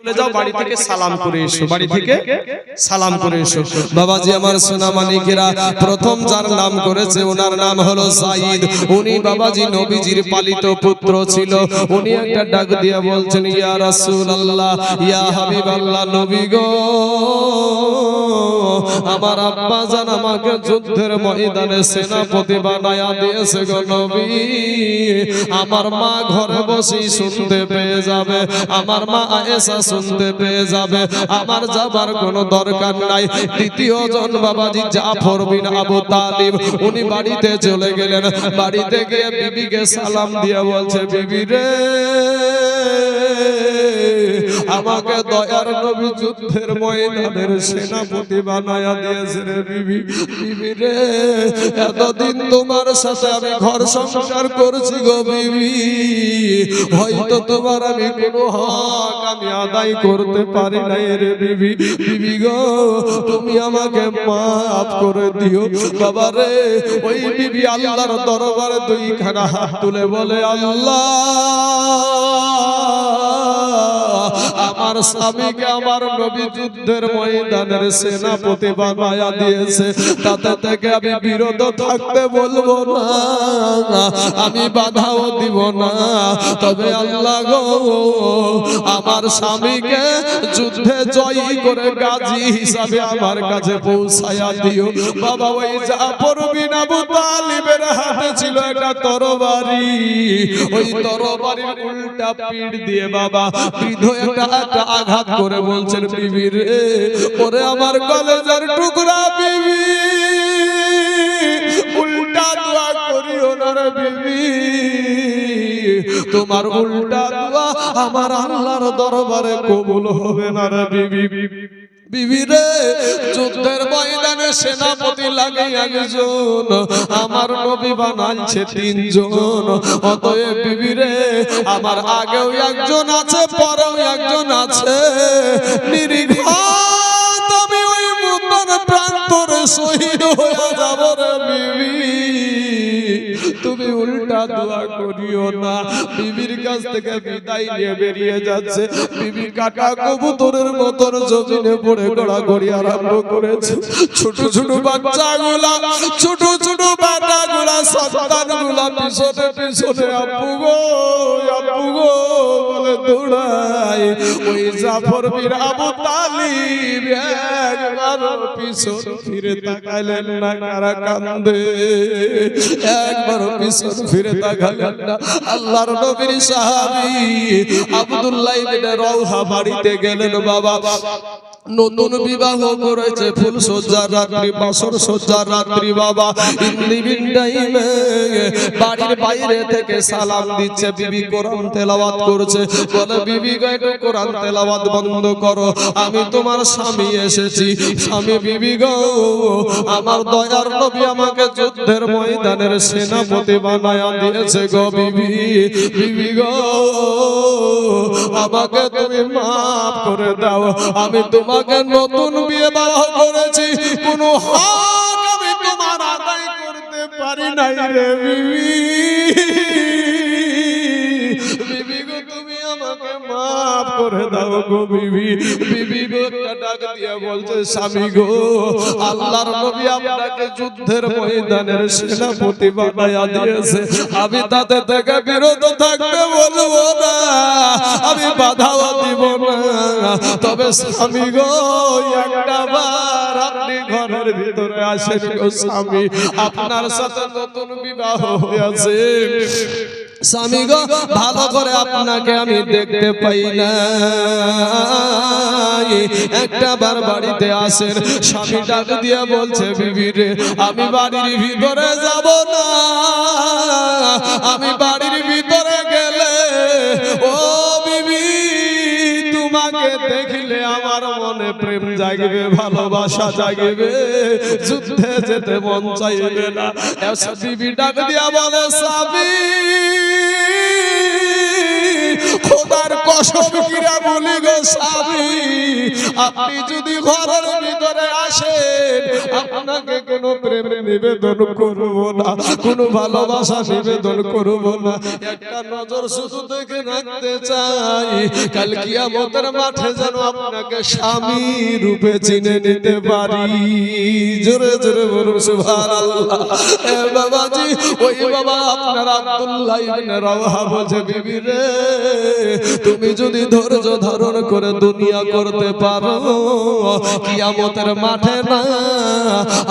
চলে যাও বাড়ি থেকে সালাম করে এসো বাড়ি থেকে সালাম করে এসো। বাবাজি আমার সোনা মানিকেরা প্রথম যার নাম করেছে ওনার নাম হলো সাইদ উনি বাবাজি নবীজির পালিত পুত্র ছিল। উনি একটা ডাক দিয়ে বলছেন ইয়া রাসূলুল্লাহ ইয়া হাবিবাল্লাহ নবী গো। আমার আব্বা জান আমাকে যুদ্ধের ময়দানে সেনাপতি বানায়া দিয়েছে গো নবী। আমার মা ঘরে বসি শুনতে পেয়ে যাবে। আমার মা আয়েশা শুনতে পেয়ে যাবে। আমার যাবার কোনো দরকার নাই। দ্বিতীয় জন বাবাজি জাফর বিন আবু তালিব, উনি বাড়িতে চলে গেলেন। বাড়িতে গিয়ে বিবিকে সালাম দিয়ে বলছে, বিবি রে আমাকে দয়ার নবী যুদ্ধের ময়দানের সেনাপতি বানায়া দিয়েছে রে বিবি বিবি রে। এতদিন তোমার সাথে আমি ঘর সংসার করছি গো বিবি। হয়তো তোমার আমি কোনো হক আমি আদায় করতে পারি নাই রে বিবি। বিবি। গো তুমি আমাকে মাফ করে দিও বাবা রে। ওই বিবি আল্লাহর দরবারে দুইখানা হাত তুলে বলে আল্লাহ! আমার স্বামীকে আমার নবী যুদ্ধের ময়দানের সেনাপতি বানায়া দিয়েছে। তাতে থেকে আমি বিরত থাকতে বলব না, আমি বাধাও দিব না। তবে আল্লাহ গো, আমার স্বামীকে যুদ্ধে জয়ী করে গাজী হিসাবে আমার কাছে পৌঁছায়া দিও। বাবা, ওই জাফর বিন আবু তালিবের হাতে ছিল একটা তরবারি। ওই তরবারির উল্টা পিঠ দিয়ে বাবা, বৃদ্ধ একটা একটা আঘাত করে বলছেন, বিবি রে, ওরে আমার কলেজের টুকরা বিবি, উল্টা দোয়া করিও না রে বিবি। তোমার উল্টা দোয়া আমার আল্লাহর দরবারে কবুল হবে না রে বিবি। বিবি রে যুদ্ধের ময়দানে সেনাপতি লাগে একজন আমার নবী বানাইছে তিনজন। অতএব বিবি রে আমার আগেও একজন আছে, পরেও একজন আছে। নিরীহ, তুমি ওই মুন্দর প্রান্তরে শহীদ হয়ে যাব রে বিবি। তুমি উল্টা দোয়া করিও না। বিবির কাছ থেকে বিদায় নিয়ে বেরিয়ে যাচ্ছে। বিবি কাটা কবুতরের মতন জমিনে পড়ে গড়াগড়ি আরম্ভ করেছে। ছোট ছোট বাচ্চাগুলা, ছোট ছোট বাটাগুলা সন্তানগুলা পিছনে পিছনে আব্বু গো আব্বু গো, বলে দৌড়ায়। ওই জাফর বীর আবু তালিব একবার পিছন ফিরে তাকাইলেন না, কারা কান্দে? একবার পিছন ফিরে তাকালেন না। আল্লাহর নবীর সাহাবী আব্দুল্লাহ ইবনে রওহা বাড়িতে গেলেন বাবা। নতুন বিবাহ করেছে ফুল সজ্জার রাত্রি, বাসর সজ্জার রাত্রি, বাবা। ইন্দিবিন টাইমে বাড়ির বাইরে থেকে সালাম দিচ্ছে, বিবি কোরআন তেলাওয়াত করছে। বলে, বিবি গো, একটু কোরআন তেলাওয়াত বন্ধ করো। আমি তোমার স্বামী এসেছি। স্বামী, বিবি গো, আমার দয়ার নবী আমাকে যুদ্ধের ময়দানের সেনাপতি বানায়া দিয়েছে গো বিবি। বিবি গো, আমাকে তুমি মাফ করে দাও। আমি তোমাকে নতুন বিয়ে বাবা করেছি। কোনো আমি তোমার আদায় করতে পারি নাই রে বিবি। গো যুদ্ধের দিয়েছে। আমি তাতে থেকে বিরত থাকতে বলব না। আমি বাধাও দিব না। তবে স্বামী গো, একটা বার আপনি ঘরের ভিতরে আসেন গো স্বামী। আপনার সাথে নতুন বিবাহ হয়েছে। স্বামী গো, ভালো করে আপনাকে আমি দেখতে পাই না। একটা বার বাড়িতে আসেন, স্বামী ডাক দিয়ে বলছে, বিবি রে, আমি বাড়ির ভিতরে যাব না। আমি বাড়ির দেখলে আমার মনে প্রেম জাগবে, ভালোবাসা জাগবে। যুদ্ধে যেতে মন চাইবে না। বিবি ডাক দিয়া বলে স্বামী খোদার কসম কিরা বলি গো স্বামী, আপনি যদি ঘরের ভিতরে আসেন, আপনাকে কোনো প্রেম নিবেদন করব না, কোনো ভালোবাসা নিবেদন করব না। একটা নজর শুধু দেখে রাখতে চাই, কাল কিয়ামতের মাঠে যেন আপনাকে স্বামী রূপে চিনে নিতে পারি। জোরে জোরে বলুন, সুবহানাল্লাহ। এ বাবাজি, ওই বাবা আপনার আব্দুল্লাহ ইবনে রাওহা বলছে, বিবি রে তুমি যদি ধৈর্য ধারণ করে দুনিয়া করতে পারো, কিয়ামতের মাঠে না,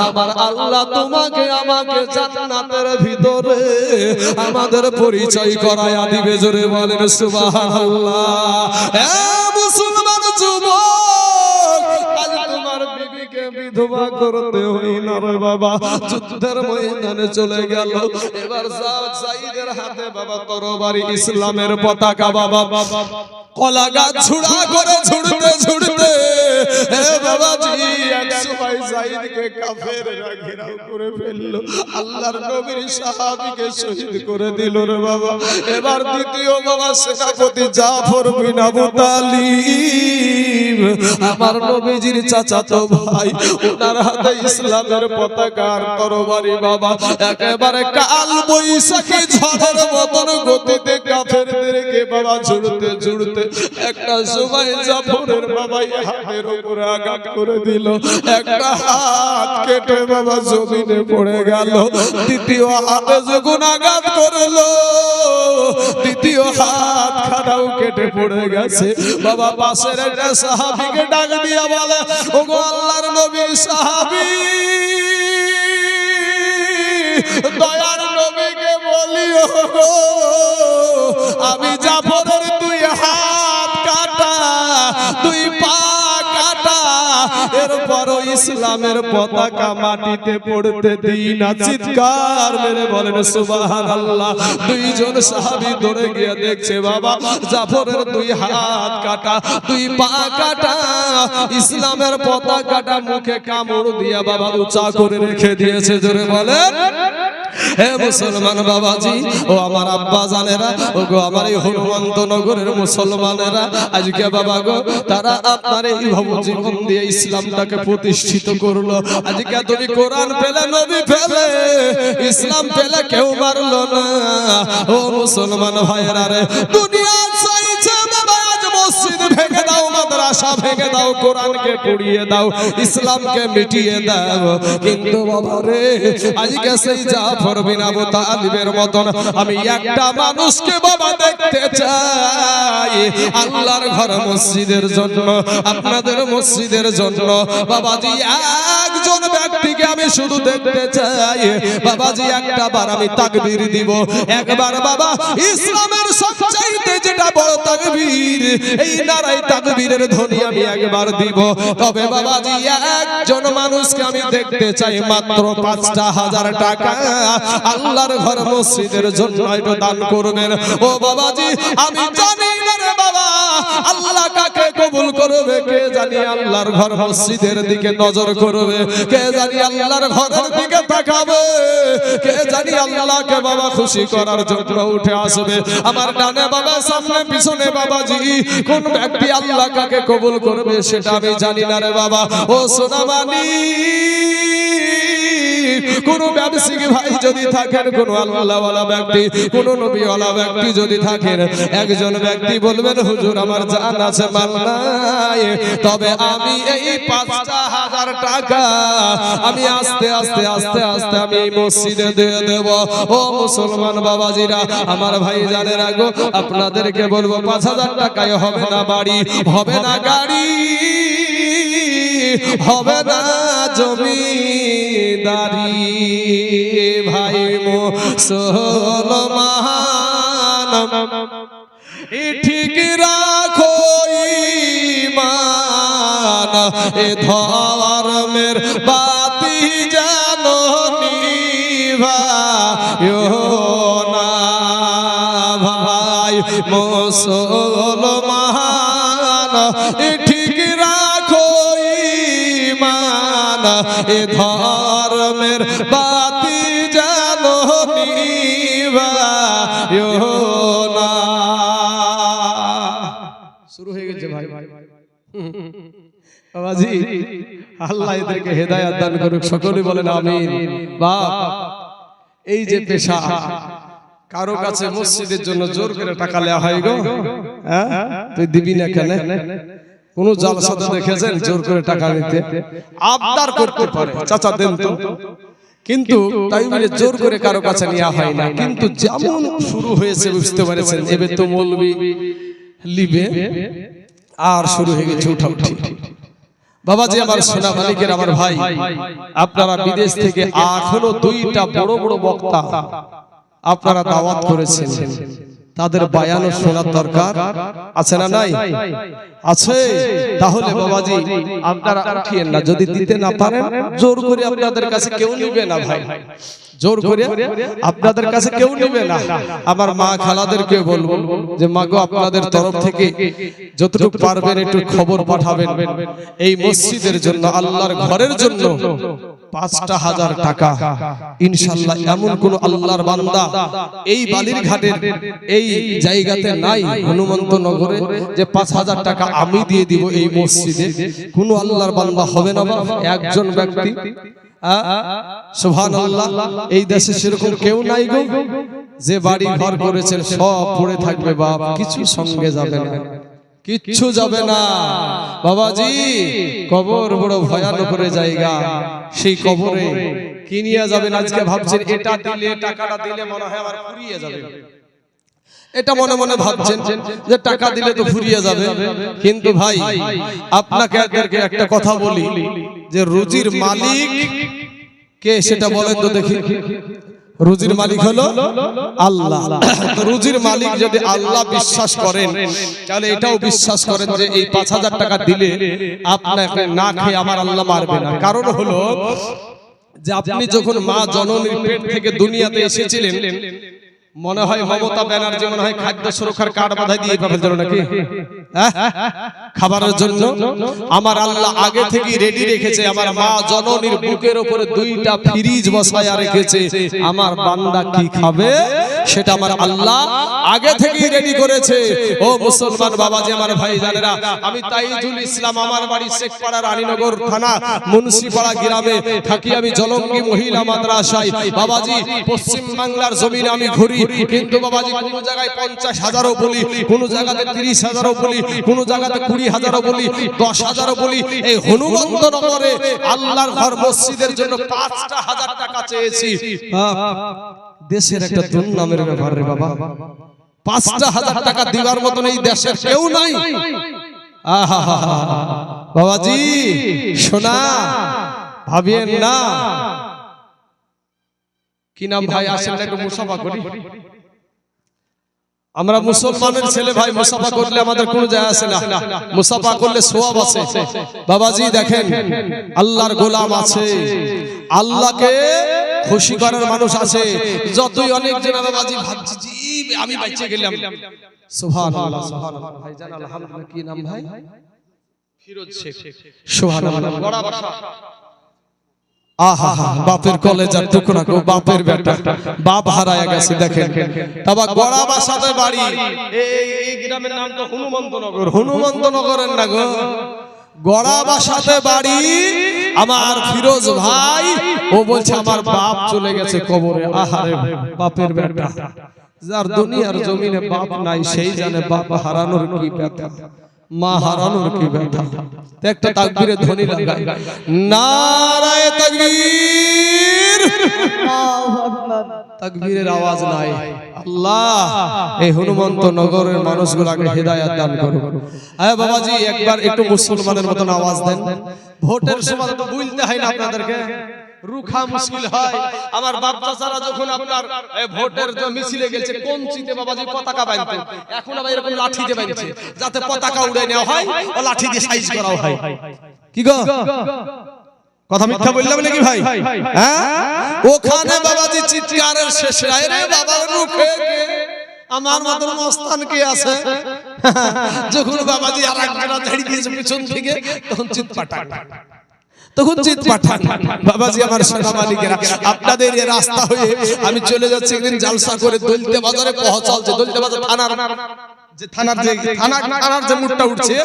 আমার আল্লাহ তোমাকে আমাকে জান্নাতের ভিতরে আমাদের পরিচয় করায় দিবে। জোরে বলেন সুবহানাল্লাহ। এ মুসলমান যুবক! বিধবা করতে হই না রে বাবা। যুদ্ধের ময়দানে চলে গেল। এবার সাইদের হাতে বাবা তরবারি, ইসলামের পতাকা বাবা বাবা। কলা গাছ করে ছুড়তে ছুড়তে ফেলল। করে রে বাবা। এবার বাবা আমার নবীজির ভাই, ওনার হাতে ইসলামের পতাকা তরবারি বাবা। একেবারে কাল বৈশাখী ঝড়ের মতন গতিতে কাফেরদেরকে বাবা ঝুড়তে ঝুড়তে একটা সময় জাফরের বাবা এই হাতের উপরে আঘাত করে দিল। একটা হাত কেটে বাবা জমিনে পড়ে গেল। দ্বিতীয় হাতে যখন আঘাত করল, দ্বিতীয় হাত খানাও কেটে পড়ে গেছে। বাবা পাশের একটা সাহাবিকে ডাক দিয়া বলে, ওগো আল্লাহর নবী, সাহাবি, দয়ার নবীকে বলিও, আমি জাফরের এরপরও ইসলামের পতাকা মাটিতে পড়তে দিই না। চিৎকার মেরে বলেন সুবাহান আল্লাহ দুইজন সাহাবি দৌড়ে গিয়ে দেখছে, বাবা, জাফরের দুই হাত কাটা, দুই পা কাটা। ইসলামের পতাকাটা মুখে কামড় দিয়া বাবা উঁচা করে রেখে দিয়েছে, জোরে বলেন। হে মুসলমান বাবাজি, ও আমার আব্বা জানেরা, ও গো আমার এই হনুমন্ত নগরের মুসলমানেরা, আজকে বাবা গো, তারা আপনার এই ভবজীবন দিয়ে ইসলামটাকে প্রতিষ্ঠিত করল। আজকে তুমি কোরআন পেলে, নবী পেলে, ইসলাম পেলে কেউ মারলো না। ও মুসলমান ভাইয়েরা রে দুনিয়া দাও ভেঙে দাও, কোরআনকে পুড়িয়ে দাও, ইসলামকে মিটিয়ে দাও। কিন্তু বাবা রে, আজকে সেই জাফর বিন আবু তালিবের মতন আমি একটা মানুষকে বাবা দেখতে চাই। আল্লাহর ঘর মসজিদের জন্য, আপনাদের মসজিদের জন্য। বাবাজি, একজন ব্যক্তিকে আমি শুধু দেখতে চাই। বাবাজি একটা বার আমি তাকবীর দিব। একবার বাবা ইসলামের যেটা বড় তাকবীর, এই নারায় তাকবীরের ধ্বনি আমি একবার দিব। তবে বাবাজি, একজন মানুষকে আমি দেখতে চাই মাত্র পাঁচটা হাজার টাকা। আল্লাহর ঘর মসজিদের জন্য দান করবেন। ও বাবাজি, আমি জানি বাবা, আল্লাহ কাকে কবুল করবে? কে জানি আল্লাহর ঘর মসজিদের দিকে নজর করবে? কে জানি আল্লাহর ঘরের দিকে তাকাবে? কে জানি আল্লাহকে বাবা খুশি করার জন্য উঠে আসবে? আমার ডানে বাবা, সামনে পিছনে বাবাজি, কোন ব্যক্তি আল্লাহ কাকে কবুল করবে সেটা আমি জানি না রে বাবা। ও সোনামানি, কোন ব্যবসায়িক ভাই যদি থাকেন, কোন আল্লাহওয়ালা ব্যক্তি, কোন নবীওয়ালা ব্যক্তি যদি থাকেন, একজন ব্যক্তি বলবেন, হুজুর, আমার জান আছে মাল তবে আমি এই পাঁচটা হাজার টাকা আমি আস্তে আস্তে আস্তে আস্তে আমি মসজিদে দিয়ে দেব। ও মুসলমান বাবাজিরা, আমার ভাই জানেন আগো আপনাদেরকে বলব, পাঁচ হাজার টাকায় হবে না বাড়ি, হবে না গাড়ি, হবে না জমি জমিদারি। ভাই মুসলমান এ ঠিক রাখো ইমান এ ধর্মের বাতি জানো নিভায়ো না ভাই, মুসলমান। ঠিক রাখো ইমান এ ধর্মের বাতি জানো নিভায়ো বাবাজি, আল্লাহ এদেরকে হেদায়াত দান করুক, সকলে বলেন আমিন। বাপ, এই যে পেশা, কারও কাছে মসজিদের জন্য জোর করে টাকা নেওয়া হয় গো হ্যাঁ? তুই দিবি না কেন? কোন জালসাতে দেখেছেন জোর করে টাকা নিতে? আবদার করতে পারে, চাচা দেন তো। কিন্তু তাই বলে জোর করে কারও কাছে নেওয়া হয় না। কিন্তু যেমন শুরু হয়েছে, বুঝতে পারেছেন, এবে তো মৌলবি, লিবে, আর শুরু হয়ে গেছে উঠাউঠি। বাবাজি, আমার সোনা মালিকের আমার ভাই, আপনারা বিদেশ থেকে এখনও দুইটা বড় বড় বক্তা আপনারা দাওয়াত করেছেন। তাদের বায়ানো শোনার দরকার আছে না নাই? আছে? তাহলে বাবাজি, আপনারা উঠিয়েন না। যদি দিতে না পারেন, জোর করে আপনাদের কাছে কেউ নিবে না ভাই। জোর করে আপনাদের কাছে কেউ নেবে না। আমার মা খালাদেরকে বলব যে মা গো আপনাদের তরফ থেকে যতটুকু পারবেন একটু খবর পাঠাবেন। এই মসজিদের জন্য আল্লাহর ঘরের জন্য পাঁচটা হাজার টাকা। ইনশাল্লাহ এমন কোন আল্লাহর বান্দা এই বালির ঘাটের এই জায়গাতে নাই। হনুমন্ত নগরে যে পাঁচ হাজার টাকা আমি দিয়ে দিব এই মসজিদে কোন আল্লাহর বান্দা হবে না? একজন ব্যক্তি। সুহান এই দেশে সেরকম কেউ নাই গো। যে বাড়ি ঘর করেছেন, সব পড়ে থাকবে বাপ, কিছু সঙ্গে যাবে না। কিচ্ছু যাবে না। বাবাজি, কবর বড় ভয়ানক জায়গা। সেই কবরে কি নিয়ে যাবেন আজকে ভাবছেন? এটা দিলে, টাকাটা দিলে মনে হয় আমার ফুরিয়ে যাবে। এটা মনে মনে ভাবছেন যে টাকা দিলে তো ফুরিয়ে যাবে। কিন্তু ভাই, আপনাকে একটা কথা বলি, যে রুজির মালিক কে সেটা বলেন তো দেখি। রুজির মালিক হলো আল্লাহ। তো রুজির মালিক যদি আল্লাহ বিশ্বাস করেন তাহলে এটাও বিশ্বাস করেন যে এই পাঁচ হাজার টাকা দিলে আপনাকে না খেয়ে আমার আল্লাহ মারবে না। কারণ হলো যে আপনি যখন মা জননীর পেট থেকে দুনিয়াতে এসেছিলেন মনে হয় মমতা ব্যানার্জি মনে হয় খাদ্য সুরক্ষার কার্ড বাধাই দিয়ে জন্য নাকি? হ্যাঁ? খাবারের জন্য আমার আল্লাহ আগে থেকে রেডি রেখেছে আমার মা জননীর বুকের উপরে দুইটা ফ্রিজ বসায়া রেখেছে। আমার বান্দা কি খাবে? সেটা আমার আল্লাহ আগে থেকেই রেডি করেছে। ও মুসলমান বাবা বাবাজি আমার ভাই জানেরা আমি তাইজুল ইসলাম আমার বাড়ি শেখপাড়া রানীনগর থানা মুন্সিপাড়া গ্রামে থাকি আমি জলঙ্গি মহিলা মাদ্রাসায়। বাবাজি পশ্চিম বাংলার জমিনে আমি ঘুরি কিন্তু বাবাজি কোন জায়গায় পঞ্চাশ হাজারও বলি, কোন জায়গাতে তিরিশ হাজারও বলি, কোন জায়গাতে কুড়ি হাজারও বলি, দশ হাজারও বলি, এই হনুমন্ত নগরে আল্লাহর ঘর মসজিদের জন্য পাঁচটা হাজার টাকা চেয়েছি। দেশের একটা দুর্নামের ব্যাপার রে বাবা। পাঁচটা হাজার টাকা দিবার মতন এই দেশের কেউ নাই। আহা বাবাজি সোনা ভাবিয়েন না। কি নাম ভাই? আসেন একটু মুসাফা করি। আমরা মুসলমানের ছেলে ভাই মুসাফা করলে আমাদের কোনো যায় আসে না। মুসাফা করলে সোয়াব আছে। বাবাজি দেখেন আল্লাহর গোলাম আছে। আল্লাহকে খুশি করার মানুষ আছে। যতই অনেক জন বাবাজি ভাবছি আমি বাচ্চা গেলাম। সুবহানাল্লাহ সুবহানাল্লাহ। ভাইজান আলহামদুলিল্লাহ। কি নাম ভাই? ফিরোজ শেখ। সুবহানাল্লাহ। বড় বাসা আহা বাপের কলেজার টুকরা গো বাপের বেটা। বাপ হারায় গেছে দেখেন। তবে গড়া বাসাতে বাড়ি। এই এই গ্রামের নাম তো হনুমন্তনগর। হনুমন্তনগরের না গো। গড়া বাসাতে বাড়ি। আমার ফিরোজ ভাই ও বলছে আমার বাপ চলে গেছে কবরে। আহারে বাপের বেটা। যার দুনিয়ার জমিনে বাপ নাই সেই জানে বাপ হারানোর কি ব্যথা। মা হারানোর কি ব্যথা একটা তাকবীরে ধ্বনি লাগাই। নারায়ে তাকবীর। তাকবীরের আওয়াজ নাই। আল্লাহ এই হনুমন্ত নগরের মানুষগুলোকে হেদায়েত দান করুন। আয় বাবাজি একবার একটু মুসলমানের মতন আওয়াজ দেন। ভোটের সময় তো বলতে হয় না আপনাদেরকে। রুখা মুশকিল হয়। আমার বাপ চাচারা যখন আপনার ভোটের মিছিলে গেছে কোন চিতে বাবাজি পতাকা বাঁধতে। এখন আবার এরকম লাঠি দিয়ে বাঁধছে, যাতে পতাকা উড়ে নেওয়া হয় ও লাঠি দিয়ে সাইজ করাও হয়। কি গো? কথা মিথ্যা বললাম নাকি ভাই? হ্যাঁ? ওখানে বাবাজি চিৎকারের শেষে আয় রে, বাবার মুখে আমার মতন মস্তান কে আছে? যখন বাবাজি আর একজনা ঝাড়ি দিয়েছে পিছন থেকে তখন চিৎ পাঠান তখন চিত পাঠান। বাবাজি আমার সোনা মালিকেরা আপনাদের এই রাস্তা হয়ে আমি চলে যাচ্ছি একদিন জালসা করে দলতে বাজারে পৌঁছালছে দলতে বাজার থানার যে থানার যে থানা থানার যে মুখটা উঠছে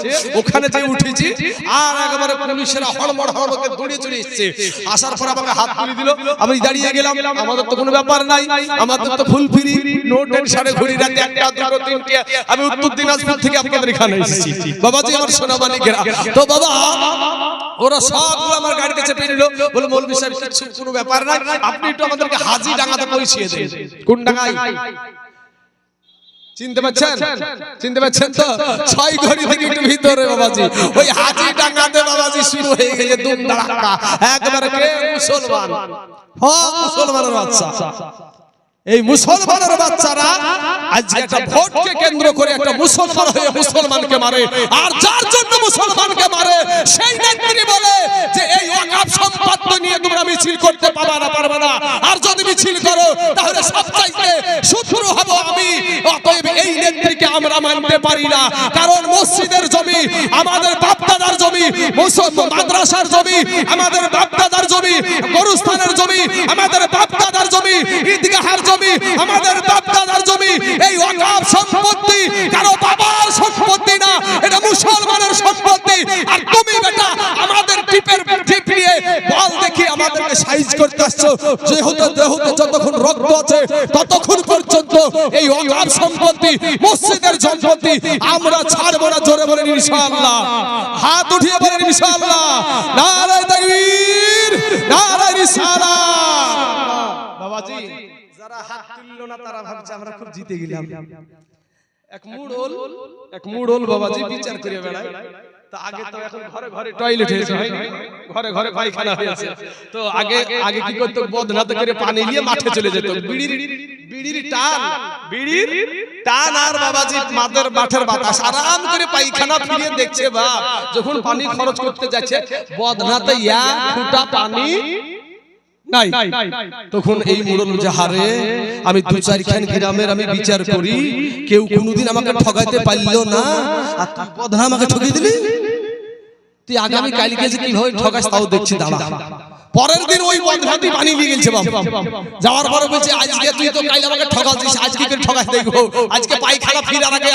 ওখানে যে উঠেছি আর একেবারে পুলিশেরা হড়মড় হড়মড়কে দৌড়িয়ে চলে এসেছে। আসার পর আমাকে হাত তুলে দিল আমি দাঁড়িয়ে গেলাম আমাদের তো কোনো ব্যাপার নাই আমাদের তো ফুল ফ্রি নো টেনশনে ঘুরি রাতে একটা দুটো তিনটে আমি উত্তর দিনাজপুর থেকে আপনাদের এখানে এসেছি। বাবাজি আমার সোনা মানিকেরা তো বাবা ওরা সবগুলো আমার গাড়িতে চেপে নিল বলে মৌলভী সাহেব কিছু কোনো ব্যাপার নাই আপনি একটু আমাদেরকে হাজি ডাঙ্গাতে পৌঁছিয়ে দেন। কোন ডাঙ্গায় চিনতে পারছেন? চিনতে পারছেন। তো? ছয় ঘড়ি থেকে একটু ভিতরে বাবাজি। ওই হাজি ডাঙ্গাতে বাবাজি শুরু হয়ে গেছে দুম দাঁড়াকা একবারে কে? মুসলমান। হ্যাঁ মুসলমানের বাচ্চা। এই মুসলমানের বাচ্চারা আজকে একটা ভোটকে কেন্দ্র করে একটা মুসলমান হয়ে মুসলমানকে মারে। আর যার জন্য মুসলমানকে মারে, সেই নেত্রী বলে যে এই ওয়াকাফ সম্পত্ত নিয়ে তোমরা মিছিল করতে পারবে না পারবে না। আর যদি মিছিল করো, তাহলে সবচাইতে শত্রু হব আমি। অতএব এই নেত্রীকে আমরা মানতে পারি না। কারণ মসজিদের জমি, আমাদের বাপদাদার জমি মুসলমান মাদ্রাসার জমি, আমাদের বাপদাদার জমি, গরুস্থানের জমি, আমাদের বাপদাদার জমি, ঈদগাহের জমি, আমাদের বাপদাদার জমি, এই ওয়াকাফ সম্পত্তি কারও বাবার সম্পত্তি না, এটা মুসলমানের সম্পত্তি। আর তুমি বেটা আমাদের টিপের টিপ নিয়ে বল দেখি আমাদেরকে সাইজ করতে আসছো। যেহেতু দেহতে যতক্ষণ রক্ত আছে, ততক্ষণ পর্যন্ত এই ওয়াকাফ সম্পত্তি, মসজিদের সম্পত্তি আমরা ছাড়বো না জোরে বলেন ইনশাআল্লাহ। হাত উঠিয়ে বলেন ইনশাআল্লাহ। নারায়ে তাকবীর, নারায়ে রিসালাত। তুললো না তারা ভাবছে আমরা খুব জিতে গেলাম। এক মুড়ল এক মুড়ল বাবাজি বিচার করে বেড়ায়। তা আগে তো এখন ঘরে ঘরে টয়লেট হয়েছে? ঘরে ঘরে পায়খানা হয়েছে। তো আগে আগে কি করতো? বদনাতে করে পানি নিয়ে মাঠে চলে যেত। বিড়ির বিড়ির টান। বিড়ির টান আর বাবাজি মাদের মাঠের বাতাস। আরাম করে পায়খানা ফিরিয়ে দেখছে বা যখন পানি খরচ করতে যাচ্ছে বদনাতে এক ফুটা পানি নাই। তখন এই মুরল যাহারে আমি দু চারখান গ্রামের আমি বিচার করি। কেউ কোনোদিন আমাকে ঠগাইতে পারল না। আর তুই বদনা আমাকে ঠকিয়ে দিলি? তুই আগামী কালকে যে কীভাবে ঠগাস তাও দেখছি দাঁড়া। পরের দিন ওই বদনাটি বানিয়ে নিয়ে গেছে বাবা যাওয়ার পরে বলছে আজকে তুই তো কাল আমাকে ঠকাচ্ছিস আজকে করে ঠকাস দেখব। আজকে পায়খানা ফিরার আগে-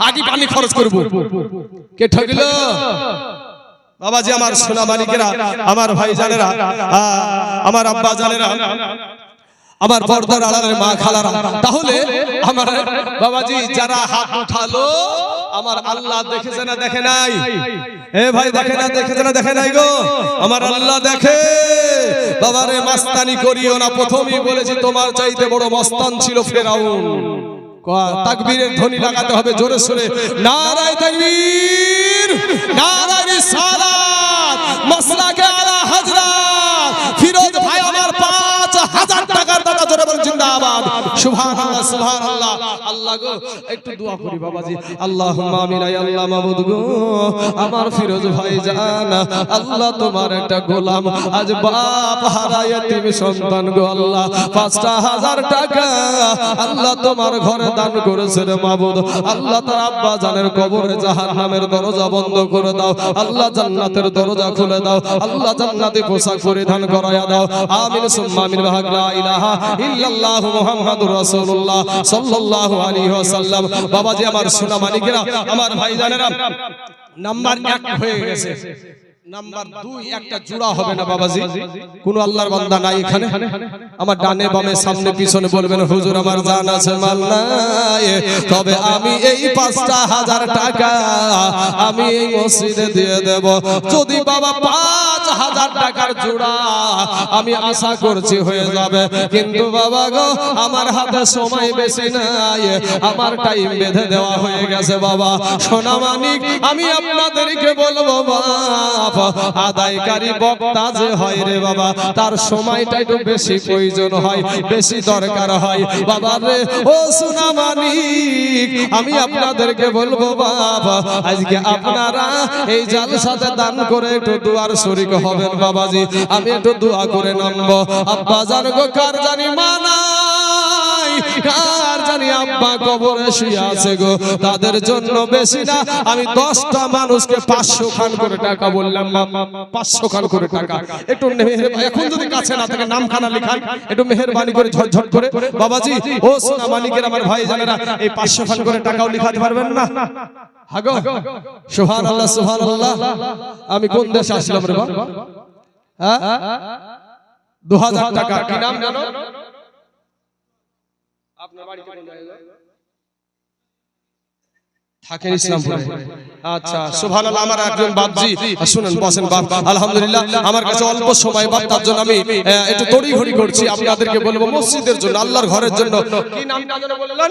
আগে পানি খরচ করব। কে ঠকিল বাবাজি আমার সোনা মালিকেরা আমার ভাই জানেরা আমার আব্বা জানেরা আমার পর্দার আড়ালের মা খালারা তাহলে আমার বাবাজি যারা হাত উঠালো আমার আল্লাহ দেখেছে না দেখে নাই? এ ভাই দেখে না দেখেছে না দেখে নাই গো। আমার আল্লাহ দেখে। বাবারে মাস্তানি করিও না। প্রথমেই বলেছি তোমার চাইতে বড় মস্তান ছিল ফেরাউন। তাকবীরের ধ্বনি লাগাতে হবে জোরে সোরে। নারায় তাকবীর নারায় রিসালাত মাসলাকে আলা হযরত জোরে বলেন জিন্দাবাদ। সুবহানাল্লাহ সুবহানাল্লাহ। আল্লাহ গো, একটু দোয়া করি বাবাজি। আল্লাহুম্মা আমিন, আয় আল্লাহ মাবুদ গো। আমার ফিরোজ ভাই জান, আল্লাহ তোমার একটা গোলাম। আজ বাপ হারায় তুমি সন্তান গো আল্লাহ। পাঁচটা হাজার টাকা আল্লাহ তোমার ঘরে দান করেছে রে মাবুদ আল্লাহ তার আব্বা জানের কবরে জাহান্নামের দরজা বন্ধ করে দাও। আল্লাহ জান্নাতের দরজা খুলে দাও। আল্লাহ জান্নাতে পোশাক পরিধান করায়া দাও। আমিন, সুম্মা আমিন ভাগ লা ইলাহা ইল্লাল্লাহু মুহাম্মাদুর রাসূলুল্লাহ সাল্লাল্লাহু আলাইহি ওয়াসাল্লাম। বাবাজি, আমার সোনা মানিকেরা আমার ভাইজানেরা, নাম্বার এক হয়ে গেছে। নাম্বার দুই একটা জোড়া হবে না বাবাজি কোন আল্লাহর বান্দা নাই এখানে আমার ডানে বামে সামনে পিছনে বলবেন হুজুর আমার জান আছে মাল নাই তবে আমি এই পাঁচটা হাজার টাকা আমি এই মসজিদে দিয়ে দেব যদি বাবা পাঁচ হাজার টাকার জোড়া আমি আশা করছি হয়ে যাবে কিন্তু বাবা গো আমার হাতে সময় বেশি নাই আমার টাইম বেঁধে দেওয়া হয়ে গেছে বাবা সোনা মানিক আমি আপনাদেরকে বলব বাপ আদায়কারী বক্তা যে হয় রে বাবা, তার সময়টা একটু বেশি প্রয়োজন হয়, বেশি দরকার হয়। বাবা রে, ও সোনা মানিক আমি আপনাদেরকে বলব বাবা, আজকে আপনারা এই জালসাতে দান করে একটু দুয়ার শরিক হবেন বাবাজি, আমি একটু দোয়া করে নামবো। আব্বা জান কার জানি মানাই কার জানি আব্বা কবরে শুয়ে আছে গো। তাদের জন্য বেশি না। আমি দশটা মানুষকে পাঁচশো খান করে টাকা বললাম পাঁচশো খান করে টাকা। একটু এখন যদি কাছে না থাকে নামখানা লিখান, একটু মেহরবানি করে ঝটঝট করে। বাবাজি, ও সোনা মানিকের আমার ভাই জানেরা, এই পাঁচশো খান করে টাকাও লিখাতে পারবেন না। সুহান আল্লাহ সুহান আমি কোন দেশে আসলাম রে বাবা হ্যাঁ? দু হাজার টাকা। কি নাম জানো? আপনার বাড়িতে কোন জায়গায় থাকেন ইসলামপুরে। আচ্ছা সুবহানাল্লাহ আমার একজন বাপজি। শুনেন বসেন বাপ। আলহামদুলিল্লাহ আমার কাছে অল্প সময় বাপ তার জন্য আমি একটু তড়িঘড়ি করছি। আপনাদেরকে বলব মসজিদের জন্য আল্লাহর ঘরের জন্য। কি নামটা যেন বললেন?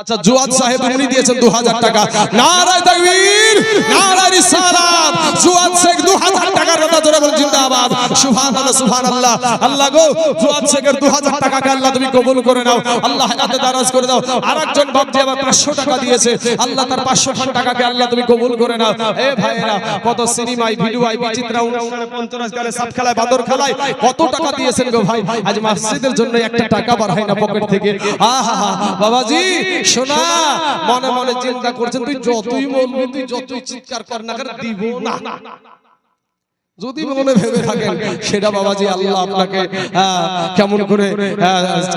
আচ্ছা জুয়াদ সাহেব উনি দিয়েছেন দু হাজার টাকা। নারায় তাকবীর নারায় রিসালাত। জুয়াদ শেখ দু হাজার টাকার কথা জোরে বলেন জিন্দাবাদ। সুবহানাল্লাহ সুবহানাল্লাহ। আল্লাহ গো জুয়াদ শেখের দু হাজার টাকাকে আল্লাহ তুমি কবুল করে নাও। আল্লাহ হায়াতে দারাজ করে দাও। আরেকজন বাপজি আবার পাঁচশো টাকা দিয়েছে। আল্লাহ তার পাঁচশো টাকাকে আল্লাহ তুমি কবুল করে নাও। এ ভাইরা কত সিনেমায় ভিডিও আই বিচিত্রা অনুষ্ঠানে পঞ্চরাজ গানে সাপ খেলায় বাদর খেলায় কত টাকা দিয়েছেন গো ভাই? আজ মসজিদের জন্য একটা টাকা বার হয় না পকেট থেকে। আহা বাবাজি শোনা মনে মনে চিন্তা করছেন তুই যতই বলবি তুই যতই চিৎকার কর না কেন দিব না। যদি মনে ভেবে থাকেন সেটা বাবাজি আল্লাহ আপনাকে কেমন করে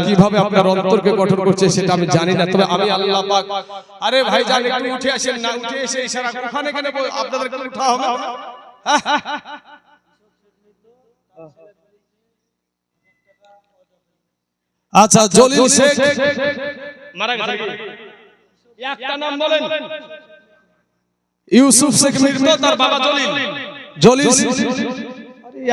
কীভাবে আপনার অন্তরকে গঠন করছে সেটা আমি জানি না তবে আমি আল্লাহ পাক আরে ভাই জানি একটু উঠে আসেন না উঠে এসে ইশারা ওখানে কেন বল- আপনাদেরকে উঠা হবে আচ্ছা জলিল শেখ মারা গেছে। একটা নাম বলেন। ইউসুফ শেখ মৃত তার বাবা জলিল। জলিল।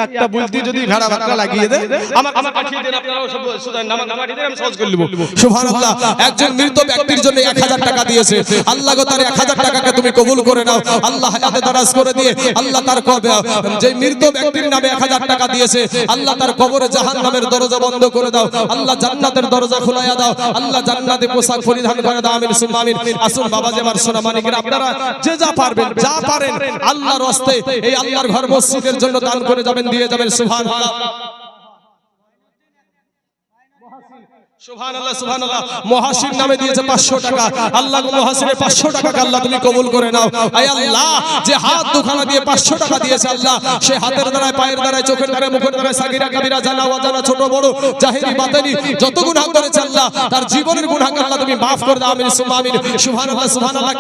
একটা বলতি যদি ভেড়া ভাড়া লাগিয়ে দেয় আমার আমার পাঠিয়ে দেন আপনারা সব সুদান নাম নাম পাঠিয়ে দেন আমি সহজ করে নেব সুবহানাল্লাহ। একজন মৃত ব্যক্তির জন্য 1000 টাকা দিয়েছে। আল্লাহ গো তার 1000 টাকাকে তুমি কবুল করে নাও। আল্লাহ হায়াতে দারাজ করে দিয়ে আল্লাহ তার কবে যে মৃত ব্যক্তির নামে 1000 টাকা দিয়েছে আল্লাহ তার কবরে জাহান্নামের দরজা বন্ধ করে দাও। আল্লাহ জান্নাতের দরজা খুলাইয়া দাও। আল্লাহ জান্নাতে পোশাক পরিধান করে দাও। আমিন সুম্মা আমিন। আসুন বাবা যে আমার সোনা মানিকের আপনারা যে যা পারবেন যা পারেন আল্লাহর হস্তে এই আল্লাহর ঘর মসজিদের জন্য দান করে যাবেন, দিয়ে যাবেন, সুবহানাল্লাহ। সুবহানাল্লাহ সুবহানাল্লাহ। নামে দিয়েছে 500 টাকা। আল্লাহ গো মহাসিনের 500 টাকা আল্লাহ তুমি কবুল করে নাও। আল্লাহ, যে হাত দুখানা দিয়ে 500 টাকা দিয়েছে আল্লাহ, সে হাতের দ্বারায়, পায়ের দ্বারায়, চোখের দ্বারায়, মুখের দ্বারায়, সাগিরা, কাবিরা জানা অজানা, ছোট, বড়, জাহেরি, বাতানি, যত গুনাহ করেছে আল্লাহ, তার জীবনের গুনাহকে আল্লাহ তুমি maaf করে দাও, আমিন সুবহানাল্লাহ।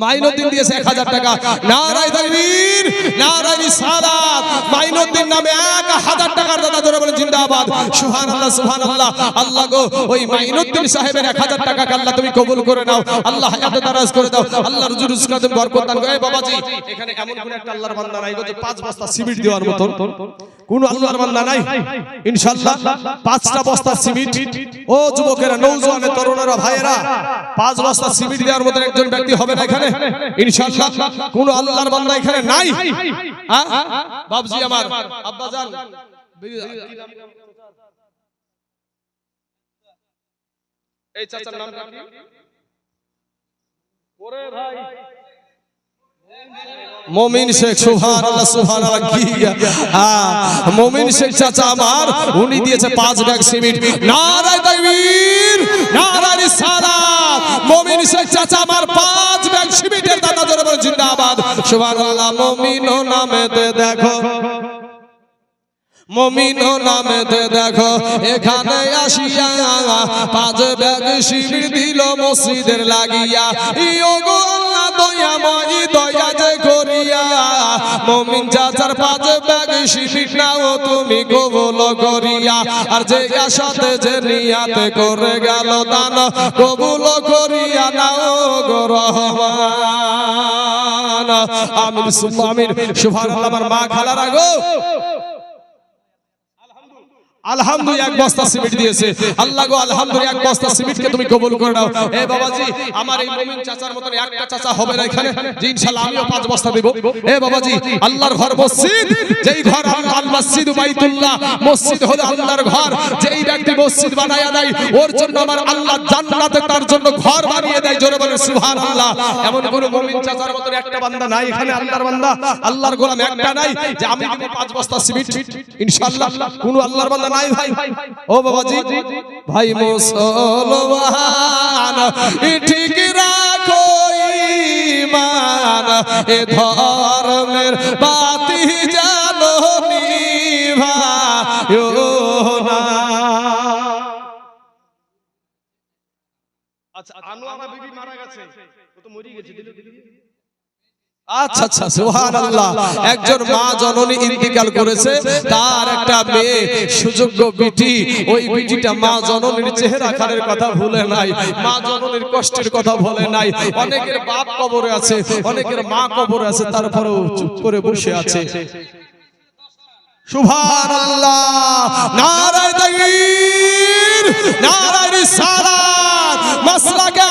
মাইনুদ্দিন দিয়েছে এক হাজার টাকা। নারায় নারায় মাইনুদ্দিন নামে এক হাজার টাকার দাদা ধরে জিন্দাবাদ। আল্লাহ গো, ওই মাইনুদ্দিন সাহেবের এক হাজার টাকাকে আল্লাহ তুমি কবুল করে নাও। আল্লাহ হায়াতে দারাজ করে দাও। আল্লাহ রুজু রুজকা তুমি বরকত দান করো। বাবাজি, এখানে এমন কোন একটা আল্লাহর বান্দা নাই যে পাঁচ বস্তা সিমেন্ট দেওয়ার মতন। কোন আল্লাহর বান্দা নাই। ইনশাআল্লাহ, পাঁচটা বস্তা সিমেন্ট। ও যুবকেরা নৌজওয়ানে তরুণেরা, ভাইয়েরা, পাঁচ বস্তা সিমেন্ট দেওয়ার মতন একজন ব্যক্তি হবে না এখানে। ইনশাআল্লাহ, কোন আল্লাহর বান্দা এখানে নাই? বাবজি আমার, আব্বাজান। এই চাচার নাম কি? ওরে ভাই। মমিন শেখ সুভান সুবহানাল্লাহ কি হ্যাঁ মমিন শেখ চাচা আমার, উনি দিয়েছে পাঁচ ব্যাগ সিমেন্ট। নারায় তাকবীর, নারায় রিসালাত। মমিন শেখ চাচা আমার পাঁচ ব্যাগ সিমেন্টের দাদা জোরে বলে জিন্দাবাদ। সুবহানাল্লাহ মমিন নামেতে দেখো। মমিন নামেতে দেখো, এখানে আসিয়া পাঁচ ব্যাগ শিবির দিল মসজিদের লাগিয়া। ইয়ো গো আল্লাহ, দয়াময়, দয়া যে করিয়া। মমিন চাচার পাঁচ ব্যাগ শিবির নাও, তুমি কবুল করিয়া। আর যে আশাতে, যে নিয়াতে করে গেল দান, কবুল করিয়া নাও গো রহমান। আমিন, সুম্মা, আমিন। সুবহানাল্লাহ, আমার মা খালারা গো। পাঁচ বস্তা দেব। এ আল্লাহ আল্লাহ তার জন্য ঘর বানিয়ে দেয়, জোরে বলে সুবহানাল্লাহ। এমন কোন মুমিন চাচার মতন একটা বান্দা নাই এখানে আল্লাহর বান্দা? আল্লাহর গোলাম একটা নাই যে আমি পাঁচ বস্তা সিমেন্ট, ইনশাআল্লাহ, কোন আল্লাহর বান্দা নাই ভাই ও বাবাজি ভাই মুসলমান ঠিক রাখো ঈমান এ ধর্মের বাতি জানো নিভায়ো না। আচ্ছা আনোয়ারা বিবি মারা গেছে ও তো মরে গেছে দিলে দিলে। আচ্ছা আচ্ছা সুবহানাল্লাহ। একজন মা জননী ইন্তিকাল করেছে, তার একটা মেয়ে, সুযোগ্য বিটি। ওই বিটিটা মা জননীর চেহারা খানের কথা ভুলে নাই, মা জননীর কষ্টের কথা বলে নাই। অনেকের বাপ কবরে আছে, অনেকের মা কবরে আছে, তারপরেও চুপ করে বসে আছে। সুবহানাল্লাহ। নারায়ে তাকবীর, নারায়ে রিসালাত, মাসলাকে